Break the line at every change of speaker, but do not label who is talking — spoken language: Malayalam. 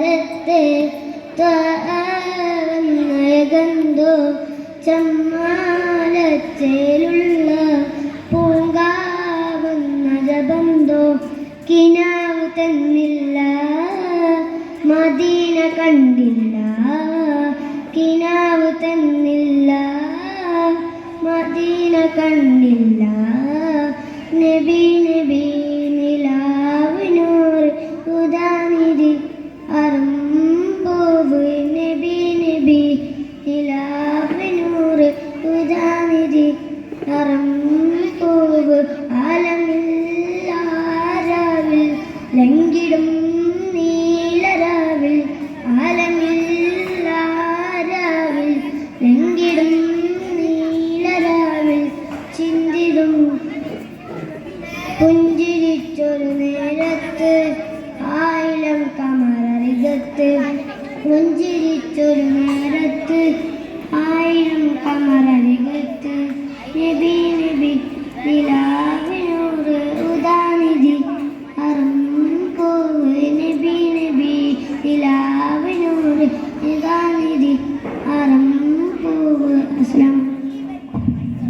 താരത്തെ താവന്നയകന്തോ ചമ്മാലച്ചേലുള്ള പൂങ്കാവുന്ന ജബന്തോ കിനാവ് തന്നില്ല മദീന കണ്ടില്ല കിനാവ് തന്നില്ല മദീന കണ്ടില്ല അറുമ്പോവ് നബി നബി നിലാവിനൂർ ഉദാനിധി അറുമ്പോവ് ആലമില്ലാരാവിൽ ലങ്കിടും നീലരാവിൽ ആലമില്ലാരാവിൽ ലങ്കിടും നീലരാവിൽ ചിന്തിടും. പുഞ്ചിരിച്ചൊരു നേരത്ത് കാലത്ത് പുഞ്ചിരിച്ചൊരു നേരത്ത് ആയിരം കമറരികത്ത് നബി നബി